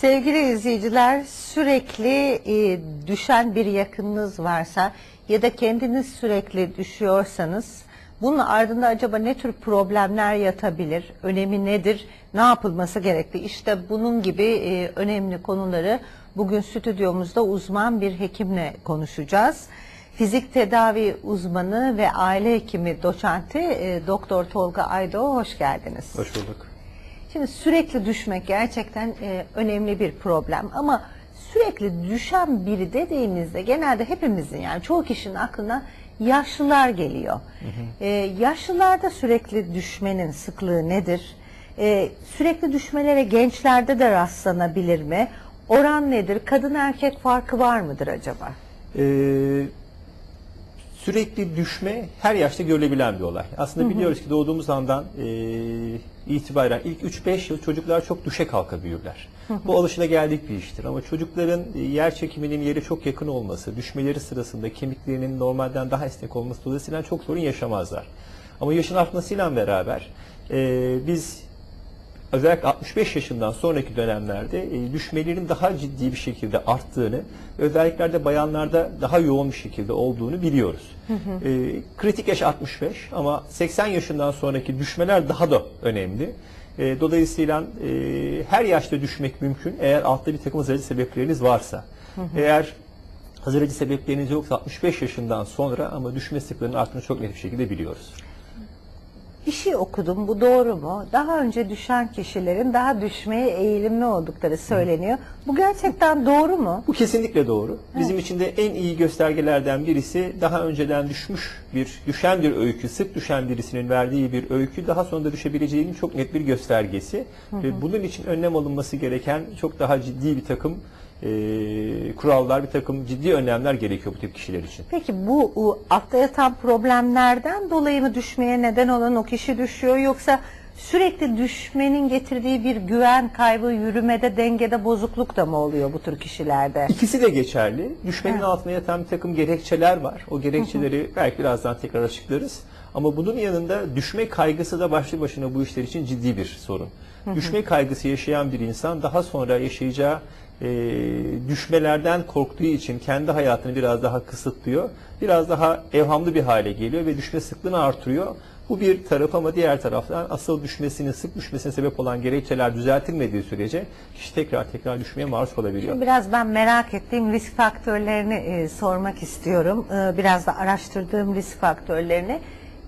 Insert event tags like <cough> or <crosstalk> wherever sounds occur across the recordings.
Sevgili izleyiciler sürekli e, düşen bir yakınınız varsa ya da kendiniz sürekli düşüyorsanız bunun ardında acaba ne tür problemler yatabilir? Önemi nedir? Ne yapılması gerekli? İşte bunun gibi e, önemli konuları bugün stüdyomuzda uzman bir hekimle konuşacağız. Fizik tedavi uzmanı ve aile hekimi doçenti e, Doktor Tolga Aydo hoş geldiniz. Hoş bulduk. Şimdi sürekli düşmek gerçekten e, önemli bir problem ama sürekli düşen biri dediğimizde genelde hepimizin yani çoğu kişinin aklına yaşlılar geliyor. E, yaşlılarda sürekli düşmenin sıklığı nedir? E, sürekli düşmelere gençlerde de rastlanabilir mi? Oran nedir? Kadın erkek farkı var mıdır acaba? Ee, sürekli düşme her yaşta görülebilen bir olay. Aslında biliyoruz ki doğduğumuz andan e, itibaren ilk 3-5 yıl çocuklar çok düşe kalka büyürler. Bu alışılageldik bir iştir ama çocukların e, yer çekiminin yeri çok yakın olması, düşmeleri sırasında kemiklerinin normalden daha esnek olması dolayısıyla çok sorun yaşamazlar. Ama yaşın artmasıyla beraber e, biz özellikle 65 yaşından sonraki dönemlerde e, düşmelerin daha ciddi bir şekilde arttığını, özellikle de bayanlarda daha yoğun bir şekilde olduğunu biliyoruz. E, kritik yaş 65 ama 80 yaşından sonraki düşmeler daha da önemli. E, dolayısıyla e, her yaşta düşmek mümkün eğer altta bir takım hazırlıcı sebepleriniz varsa. Eğer hazırlıcı sebepleriniz yoksa 65 yaşından sonra ama düşme sıklığının arttığını çok net bir şekilde biliyoruz. Bir şey okudum bu doğru mu? Daha önce düşen kişilerin daha düşmeye eğilimli oldukları söyleniyor. Bu gerçekten doğru mu? Bu kesinlikle doğru. Bizim için de en iyi göstergelerden birisi daha önceden düşmüş bir düşen bir öykü, sık düşen birisinin verdiği bir öykü daha sonra da düşebileceğinin çok net bir göstergesi. Ve bunun için önlem alınması gereken çok daha ciddi bir takım e, kurallar, bir takım ciddi önlemler gerekiyor bu tip kişiler için. Peki bu u, altta yatan problemlerden dolayı mı düşmeye neden olan o kişi düşüyor yoksa sürekli düşmenin getirdiği bir güven kaybı, yürümede, dengede bozukluk da mı oluyor bu tür kişilerde? İkisi de geçerli. Düşmenin altında yatan bir takım gerekçeler var. O gerekçeleri belki birazdan tekrar açıklarız. Ama bunun yanında düşme kaygısı da başlı başına bu işler için ciddi bir sorun. Düşme kaygısı yaşayan bir insan daha sonra yaşayacağı e, düşmelerden korktuğu için kendi hayatını biraz daha kısıtlıyor. Biraz daha evhamlı bir hale geliyor ve düşme sıklığını artırıyor. Bu bir taraf ama diğer taraftan asıl düşmesinin, sık düşmesine sebep olan gerekçeler düzeltilmediği sürece kişi tekrar tekrar düşmeye maruz kalabiliyor. Biraz ben merak ettiğim risk faktörlerini e, sormak istiyorum. E, biraz da araştırdığım risk faktörlerini.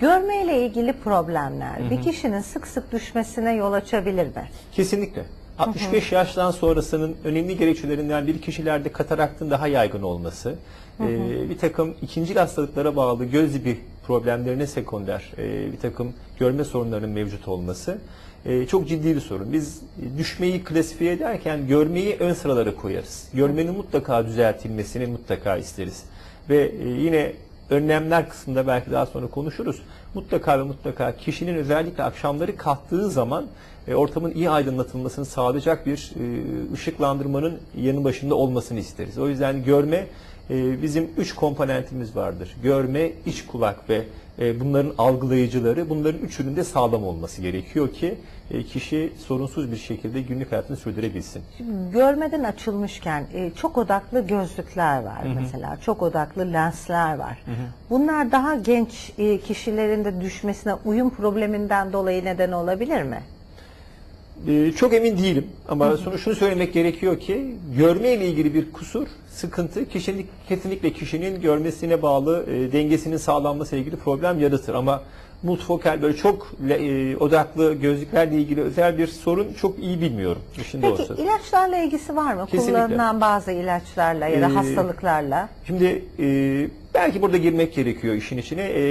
Görmeyle ilgili problemler bir kişinin sık sık düşmesine yol açabilir mi? Kesinlikle. 65 yaştan sonrasının önemli gerekçelerinden bir kişilerde kataraktın daha yaygın olması, e, bir takım ikinci hastalıklara bağlı göz dibi problemlerine sekonder e, bir takım görme sorunlarının mevcut olması e, çok ciddi bir sorun. Biz düşmeyi klasifiye ederken görmeyi ön sıralara koyarız. Görmenin mutlaka düzeltilmesini mutlaka isteriz. Ve e, yine önlemler kısmında belki daha sonra konuşuruz. Mutlaka ve mutlaka kişinin özellikle akşamları kalktığı zaman ortamın iyi aydınlatılmasını sağlayacak bir ışıklandırmanın yanı başında olmasını isteriz. O yüzden görme e, bizim üç komponentimiz vardır. Görme, iç kulak ve e, bunların algılayıcıları bunların üçünün de sağlam olması gerekiyor ki e, kişi sorunsuz bir şekilde günlük hayatını sürdürebilsin. Görmeden açılmışken e, çok odaklı gözlükler var mesela, çok odaklı lensler var. Bunlar daha genç e, kişilerin de düşmesine uyum probleminden dolayı neden olabilir mi? Ee, çok emin değilim ama sonra şunu söylemek gerekiyor ki görme ile ilgili bir kusur, sıkıntı kişinin kesinlikle kişinin görmesine bağlı e, dengesinin sağlanması ile ilgili problem yaratır. Ama multifokal böyle çok e, odaklı gözlüklerle ilgili özel bir sorun çok iyi bilmiyorum. İşin Peki doğrusu. ilaçlarla ilgisi var mı? Kesinlikle. Kullanılan bazı ilaçlarla ya da Ee, hastalıklarla. Şimdi e, belki burada girmek gerekiyor işin içine. E,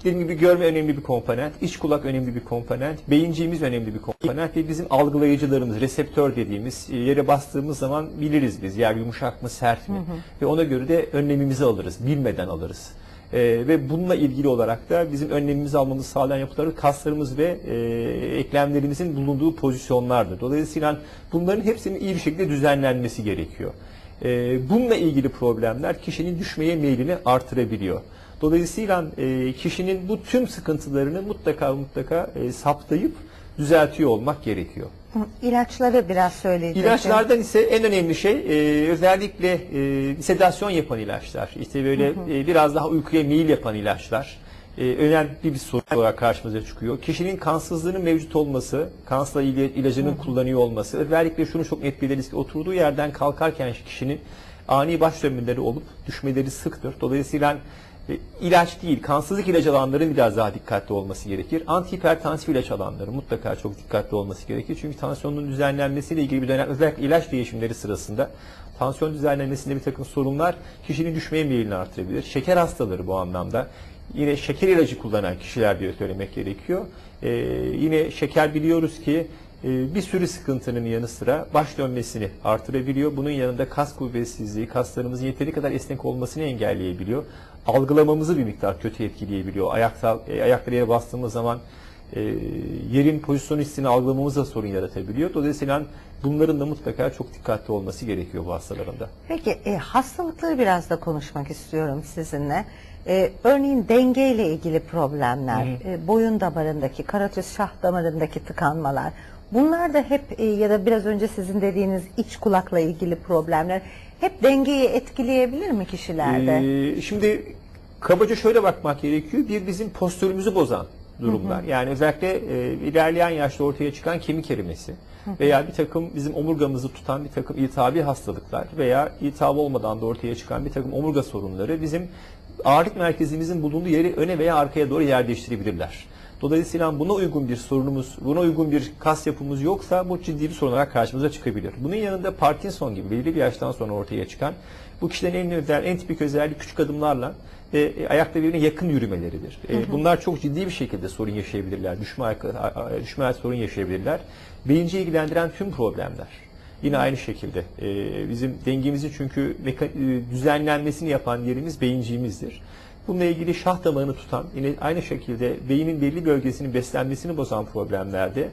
dediğim gibi görme önemli bir komponent, iç kulak önemli bir komponent, beyinciğimiz önemli bir komponent ve bizim algılayıcılarımız, reseptör dediğimiz e, yere bastığımız zaman biliriz biz yer yumuşak mı sert mi ve ona göre de önlemimizi alırız, bilmeden alırız. E, ve bununla ilgili olarak da bizim önlemimizi almamızı sağlayan yapıları kaslarımız ve e, eklemlerimizin bulunduğu pozisyonlardır. Dolayısıyla bunların hepsinin iyi bir şekilde düzenlenmesi gerekiyor. E, bununla ilgili problemler kişinin düşmeye meylini artırabiliyor. Dolayısıyla e, kişinin bu tüm sıkıntılarını mutlaka mutlaka e, saptayıp düzeltiyor olmak gerekiyor. Hı, İlaçları biraz söyleyeceğim. İlaçlardan ise en önemli şey e, özellikle e, sedasyon yapan ilaçlar. İşte böyle e, biraz daha uykuya meyil yapan ilaçlar. E, önemli bir sorun olarak karşımıza çıkıyor. Kişinin kansızlığının mevcut olması, kansla ilgili ilacının kullanıyor olması, özellikle şunu çok net biliriz ki oturduğu yerden kalkarken kişinin ani baş dönmeleri olup düşmeleri sıktır. Dolayısıyla ilaç değil, kansızlık ilacı alanların biraz daha dikkatli olması gerekir. Antihipertansif ilaç alanları mutlaka çok dikkatli olması gerekir. Çünkü tansiyonun düzenlenmesiyle ilgili bir dönem, özellikle ilaç değişimleri sırasında tansiyon düzenlenmesinde bir takım sorunlar kişinin düşmeye meyilini artırabilir. Şeker hastaları bu anlamda yine şeker ilacı kullanan kişiler diye söylemek gerekiyor. Ee, yine şeker biliyoruz ki e, bir sürü sıkıntının yanı sıra baş dönmesini artırabiliyor. Bunun yanında kas kuvvetsizliği, kaslarımızın yeteri kadar esnek olmasını engelleyebiliyor. Algılamamızı bir miktar kötü etkileyebiliyor. Ayakta, e, ayakları yere bastığımız zaman e, yerin pozisyon hissini algılamamızda sorun yaratabiliyor. Dolayısıyla bunların da mutlaka çok dikkatli olması gerekiyor bu hastalarında. Peki e, hastalıkları biraz da konuşmak istiyorum sizinle. E, örneğin dengeyle ilgili problemler, e, boyun damarındaki, karotis şah damarındaki tıkanmalar. Bunlar da hep e, ya da biraz önce sizin dediğiniz iç kulakla ilgili problemler hep dengeyi etkileyebilir mi kişilerde? Ee, şimdi kabaca şöyle bakmak gerekiyor. Bir bizim postürümüzü bozan durumlar. Yani özellikle e, ilerleyen yaşta ortaya çıkan kemik erimesi veya bir takım bizim omurgamızı tutan bir takım iltihabi hastalıklar veya iltihap olmadan da ortaya çıkan bir takım omurga sorunları bizim ağırlık merkezimizin bulunduğu yeri öne veya arkaya doğru yer değiştirebilirler. Dolayısıyla buna uygun bir sorunumuz, buna uygun bir kas yapımız yoksa bu ciddi bir sorun olarak karşımıza çıkabilir. Bunun yanında Parkinson gibi belirli bir yaştan sonra ortaya çıkan bu kişilerin en özel, en tipik özelliği küçük adımlarla ve e, ayakta birbirine yakın yürümeleridir. E, bunlar çok ciddi bir şekilde sorun yaşayabilirler. Düşme, düşme sorun yaşayabilirler. Beyinci ilgilendiren tüm problemler. Yine aynı şekilde e, bizim dengemizin çünkü e, düzenlenmesini yapan yerimiz beyinciğimizdir. Bununla ilgili şah damarını tutan, yine aynı şekilde beynin belli bölgesinin beslenmesini bozan problemlerde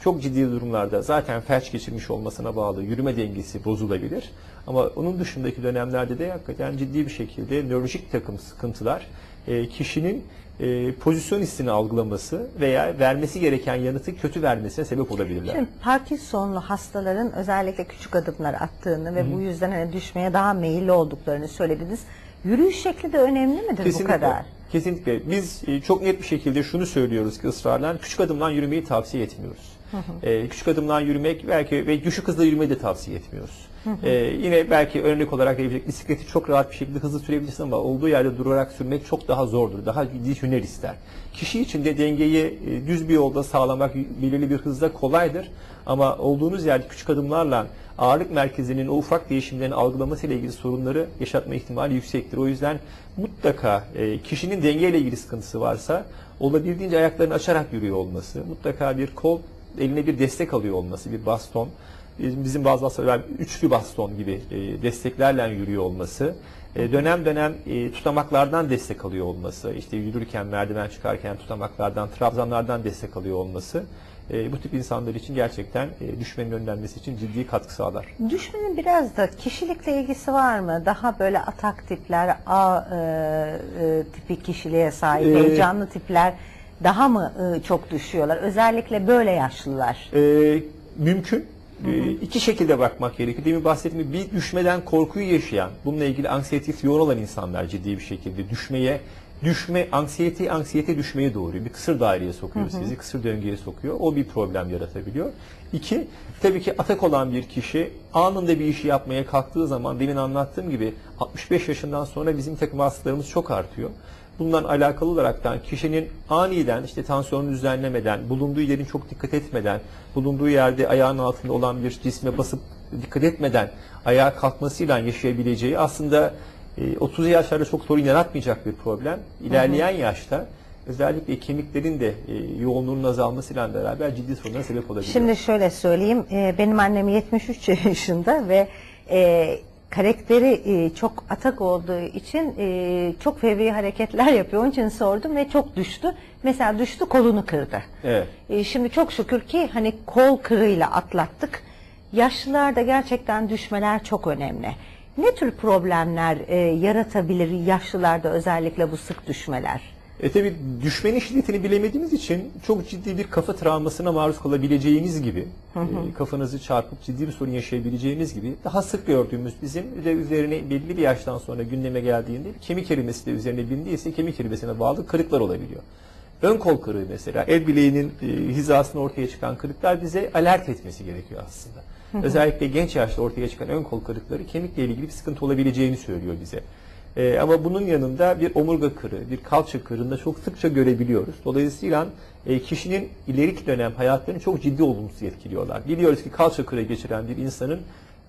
çok ciddi durumlarda zaten felç geçirmiş olmasına bağlı yürüme dengesi bozulabilir. Ama onun dışındaki dönemlerde de hakikaten ciddi bir şekilde nörolojik takım sıkıntılar e, kişinin e, pozisyon hissini algılaması veya vermesi gereken yanıtı kötü vermesine sebep olabilirler. Şimdi Parkinsonlu hastaların özellikle küçük adımlar attığını ve bu yüzden hani düşmeye daha meyilli olduklarını söylediniz. Yürüyüş şekli de önemli midir bu kadar? Kesinlikle. Biz e, çok net bir şekilde şunu söylüyoruz ki ısrarla küçük adımdan yürümeyi tavsiye etmiyoruz. E, küçük adımdan yürümek belki ve düşük hızla yürümeyi de tavsiye etmiyoruz. E, yine belki örnek olarak verebilecek bisikleti çok rahat bir şekilde hızlı sürebilirsin ama olduğu yerde durarak sürmek çok daha zordur. Daha ciddi hüner ister. Kişi için de dengeyi e, düz bir yolda sağlamak belirli bir hızda kolaydır. Ama olduğunuz yerde küçük adımlarla ağırlık merkezinin o ufak değişimlerini algılaması ile ilgili sorunları yaşatma ihtimali yüksektir. O yüzden mutlaka e, kişinin dengeyle ilgili sıkıntısı varsa olabildiğince ayaklarını açarak yürüyor olması, mutlaka bir kol eline bir destek alıyor olması, bir baston, bizim, bazı hastalar üçlü baston gibi e, desteklerle yürüyor olması, e, dönem dönem e, tutamaklardan destek alıyor olması, işte yürürken, merdiven çıkarken tutamaklardan, trabzanlardan destek alıyor olması e, bu tip insanlar için gerçekten e, düşmenin önlenmesi için ciddi katkı sağlar. Düşmenin biraz da kişilikle ilgisi var mı? Daha böyle atak tipler, A e, e, tipi kişiliğe sahip, Ee, heyecanlı tipler daha mı e, çok düşüyorlar? Özellikle böyle yaşlılar. Ee, mümkün. Ee, iki şekilde bakmak gerekiyor. Demin bahsettiğim bir düşmeden korkuyu yaşayan, bununla ilgili anksiyetif yoğun olan insanlar ciddi bir şekilde düşmeye, düşme, anksiyete, anksiyete düşmeye doğuruyor. Bir kısır daireye sokuyor sizi, kısır döngüye sokuyor. O bir problem yaratabiliyor. İki, tabii ki atak olan bir kişi anında bir işi yapmaya kalktığı zaman demin anlattığım gibi 65 yaşından sonra bizim takım hastalarımız çok artıyor. Bundan alakalı olaraktan kişinin aniden işte tansiyonunu düzenlemeden, bulunduğu yerin çok dikkat etmeden, bulunduğu yerde ayağının altında olan bir cisme basıp dikkat etmeden ayağa kalkmasıyla yaşayabileceği aslında e, 30 yaşlarda çok sorun yaratmayacak bir problem. İlerleyen yaşta özellikle kemiklerin de e, yoğunluğunun azalmasıyla beraber ciddi sorunlara sebep olabilir. Şimdi şöyle söyleyeyim, e, benim annem 73 yaşında ve e, karakteri e, çok atak olduğu için e, çok fevri hareketler yapıyor. Onun için sordum ve çok düştü. Mesela düştü kolunu kırdı. Evet. E, şimdi çok şükür ki hani kol kırığıyla atlattık. Yaşlılarda gerçekten düşmeler çok önemli. Ne tür problemler e, yaratabilir yaşlılarda özellikle bu sık düşmeler? E tabi düşmenin şiddetini bilemediğimiz için çok ciddi bir kafa travmasına maruz kalabileceğiniz gibi, e, kafanızı çarpıp ciddi bir sorun yaşayabileceğiniz gibi daha sık gördüğümüz bizim de üzerine belli bir yaştan sonra gündeme geldiğinde kemik erimesi de üzerine bindiyse kemik erimesine bağlı kırıklar olabiliyor. Ön kol kırığı mesela el bileğinin e, hizasında ortaya çıkan kırıklar bize alert etmesi gerekiyor aslında. Özellikle genç yaşta ortaya çıkan ön kol kırıkları kemikle ilgili bir sıkıntı olabileceğini söylüyor bize. Ee, ama bunun yanında bir omurga kırığı, bir kalça kırığında çok sıkça görebiliyoruz. Dolayısıyla e, kişinin ileriki dönem hayatlarını çok ciddi olumsuz etkiliyorlar. Biliyoruz ki kalça kırığı geçiren bir insanın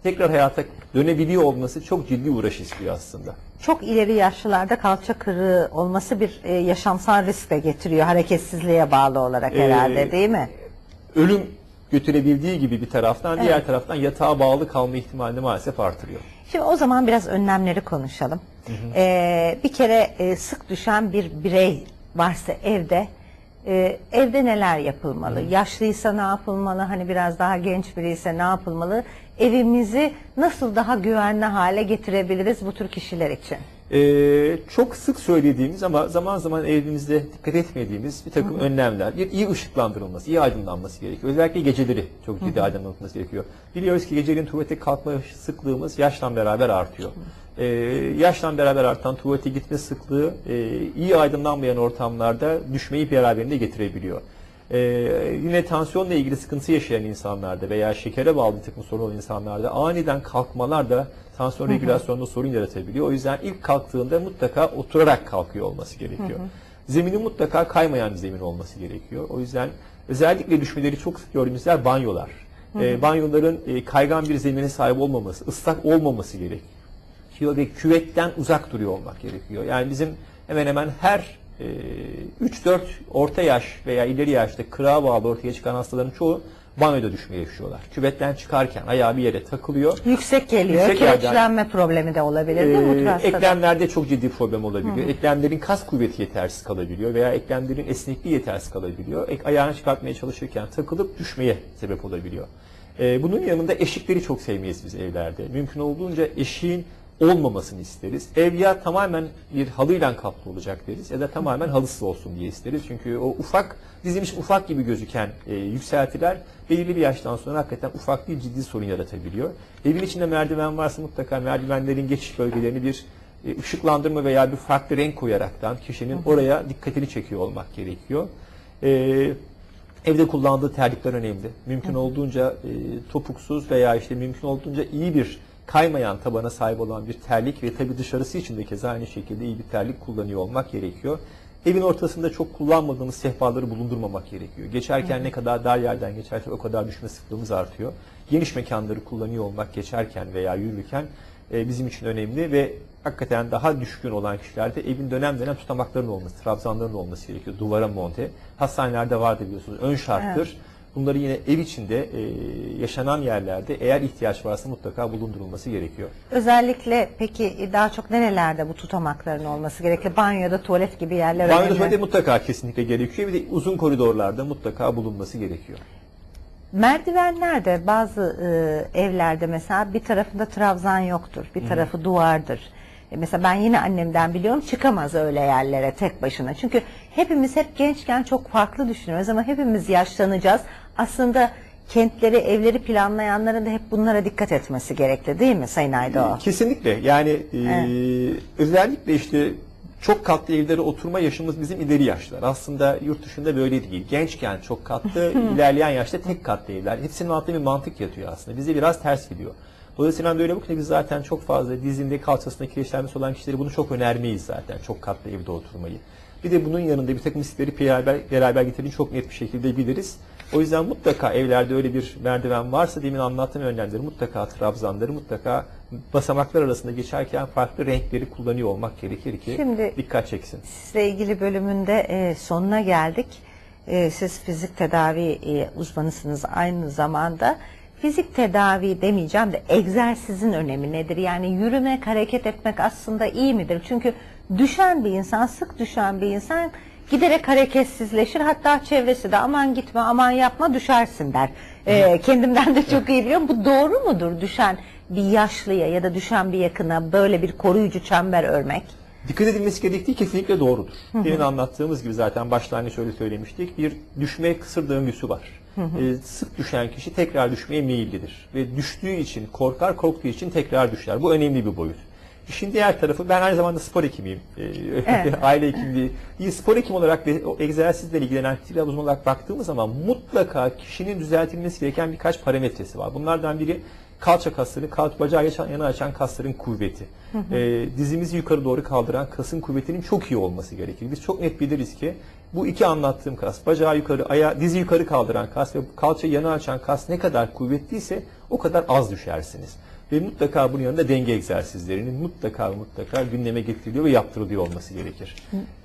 tekrar hayata dönebiliyor olması çok ciddi uğraş istiyor aslında. Çok ileri yaşlılarda kalça kırığı olması bir e, yaşamsal risk de getiriyor hareketsizliğe bağlı olarak Ee, herhalde değil mi? Ölüm götürebildiği gibi bir taraftan, diğer Evet. taraftan yatağa bağlı kalma ihtimalini maalesef artırıyor. Şimdi o zaman biraz önlemleri konuşalım. Ee, bir kere e, sık düşen bir birey varsa evde e, evde neler yapılmalı? Yaşlıysa ne yapılmalı? Hani biraz daha genç biriyse ne yapılmalı? Evimizi nasıl daha güvenli hale getirebiliriz bu tür kişiler için? Ee, çok sık söylediğimiz ama zaman zaman evimizde dikkat etmediğimiz bir takım önlemler. Bir iyi ışıklandırılması, iyi aydınlanması gerekiyor. Özellikle geceleri çok ciddi aydınlanması gerekiyor. Biliyoruz ki gecenin tuvalete kalkma sıklığımız yaşla beraber artıyor. Ee, yaşla beraber artan tuvalete gitme sıklığı e, iyi aydınlanmayan ortamlarda düşmeyi beraberinde getirebiliyor. Ee, yine tansiyonla ilgili sıkıntı yaşayan insanlarda veya şekere bağlı takım sorun olan insanlarda aniden kalkmalar da tansiyon regülasyonunda sorun yaratabiliyor. O yüzden ilk kalktığında mutlaka oturarak kalkıyor olması gerekiyor. Zeminin mutlaka kaymayan bir zemin olması gerekiyor. O yüzden özellikle düşmeleri çok sık gördüğümüz yer banyolar. Ee, banyoların e, kaygan bir zemine sahip olmaması, ıslak olmaması gerekiyor ve küvetten uzak duruyor olmak gerekiyor. Yani bizim hemen hemen her e, 3-4 orta yaş veya ileri yaşta kırağa bağlı ortaya çıkan hastaların çoğu banyoda düşmeye yaşıyorlar. Küvetten çıkarken ayağı bir yere takılıyor. Yüksek geliyor. Yüksek yerden- Kireçlenme problemi de olabilir değil mi Ee, hastada? eklemlerde çok ciddi problem olabiliyor. Eklemlerin kas kuvveti yetersiz kalabiliyor veya eklemlerin esnekliği yetersiz kalabiliyor. Ek, ayağını çıkartmaya çalışırken takılıp düşmeye sebep olabiliyor. Ee, bunun yanında eşikleri çok sevmeyiz biz evlerde. Mümkün olduğunca eşiğin olmamasını isteriz. Ev ya tamamen bir halıyla kaplı olacak deriz ya da tamamen halısız olsun diye isteriz. Çünkü o ufak, bizim için ufak gibi gözüken e, yükseltiler belirli bir yaştan sonra hakikaten ufak bir ciddi sorun yaratabiliyor. Evin içinde merdiven varsa mutlaka merdivenlerin geçiş bölgelerini bir e, ışıklandırma veya bir farklı renk koyaraktan kişinin oraya dikkatini çekiyor olmak gerekiyor. E, Evde kullandığı terlikler önemli. Mümkün olduğunca e, topuksuz veya işte mümkün olduğunca iyi bir kaymayan tabana sahip olan bir terlik ve tabi dışarısı için de keza aynı şekilde iyi bir terlik kullanıyor olmak gerekiyor. Evin ortasında çok kullanmadığımız sehpaları bulundurmamak gerekiyor. Geçerken ne kadar dar yerden geçersek o kadar düşme sıklığımız artıyor. Geniş mekanları kullanıyor olmak geçerken veya yürürken e, bizim için önemli ve hakikaten daha düşkün olan kişilerde evin dönem dönem tutamakların olması, trabzanların olması gerekiyor. Duvara monte. Hastanelerde vardı biliyorsunuz. Ön şarttır. Bunları yine ev içinde e, yaşanan yerlerde eğer ihtiyaç varsa mutlaka bulundurulması gerekiyor. Özellikle peki daha çok nerelerde bu tutamakların olması gerekli? Banyoda, tuvalet gibi yerler Banyoda önemli. tuvalete mutlaka kesinlikle gerekiyor. Bir de uzun koridorlarda mutlaka bulunması gerekiyor. Merdivenlerde bazı e, evlerde mesela bir tarafında trabzan yoktur, bir tarafı duvardır. E, mesela ben yine annemden biliyorum çıkamaz öyle yerlere tek başına. Çünkü hepimiz hep gençken çok farklı düşünüyoruz ama hepimiz yaşlanacağız. Aslında kentleri, evleri planlayanların da hep bunlara dikkat etmesi gerekli değil mi Sayın Aydoğan? Kesinlikle. Yani e, özellikle işte çok katlı evlere oturma yaşımız bizim ileri yaşlar. Aslında yurt dışında böyle değil. Gençken çok katlı, <laughs> ilerleyen yaşta tek katlı evler. Hepsinin altında bir mantık yatıyor aslında. Bize biraz ters gidiyor. Dolayısıyla böyle bakınca biz zaten çok fazla dizinde kalçasında kireçlenmesi olan kişileri bunu çok önermeyiz zaten. Çok katlı evde oturmayı. Bir de bunun yanında bir takım riskleri beraber, beraber getirdiğini çok net bir şekilde biliriz. O yüzden mutlaka evlerde öyle bir merdiven varsa demin anlattığım önlemleri mutlaka trabzanları mutlaka basamaklar arasında geçerken farklı renkleri kullanıyor olmak gerekir ki Şimdi- dikkat çeksin. Sizle ilgili bölümünde e, sonuna geldik. E, siz fizik tedavi e, uzmanısınız aynı zamanda. Fizik tedavi demeyeceğim de egzersizin önemi nedir? Yani yürümek, hareket etmek aslında iyi midir? Çünkü düşen bir insan, sık düşen bir insan giderek hareketsizleşir. Hatta çevresi de aman gitme, aman yapma düşersin der. E, kendimden de çok iyi biliyorum. Bu doğru mudur düşen bir yaşlıya ya da düşen bir yakına böyle bir koruyucu çember örmek? Dikkat edilmesi gerektiği kesinlikle doğrudur. Demin anlattığımız gibi zaten başlangıç öyle söylemiştik. Bir düşme kısır döngüsü var. Ee, sık düşen kişi tekrar düşmeye meyillidir. Ve düştüğü için, korkar korktuğu için tekrar düşer. Bu önemli bir boyut. İşin diğer tarafı, ben aynı zamanda spor hekimiyim. Ee, Evet. <laughs> aile hekimliği. Spor hekim olarak ve o egzersizle ilgilenen fiziksel uzman olarak baktığımız zaman mutlaka kişinin düzeltilmesi gereken birkaç parametresi var. Bunlardan biri kalça kasları, kalça bacağı geçen, yana açan kasların kuvveti. Ee, dizimizi yukarı doğru kaldıran kasın kuvvetinin çok iyi olması gerekir. Biz çok net biliriz ki bu iki anlattığım kas, bacağı yukarı, ayağı, dizi yukarı kaldıran kas ve kalça yana açan kas ne kadar kuvvetliyse o kadar az düşersiniz. Ve mutlaka bunun yanında denge egzersizlerinin mutlaka mutlaka gündeme getiriliyor ve yaptırılıyor olması gerekir.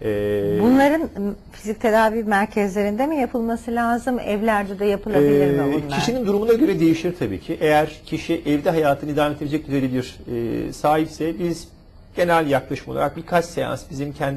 Ee, Bunların fizik tedavi merkezlerinde mi yapılması lazım? Evlerde de yapılabilir mi Ee, bunlar? Kişinin durumuna göre değişir tabii ki. Eğer kişi evde hayatını idame ettirecek düzeyde bir e, sahipse biz genel yaklaşım olarak birkaç seans bizim kendi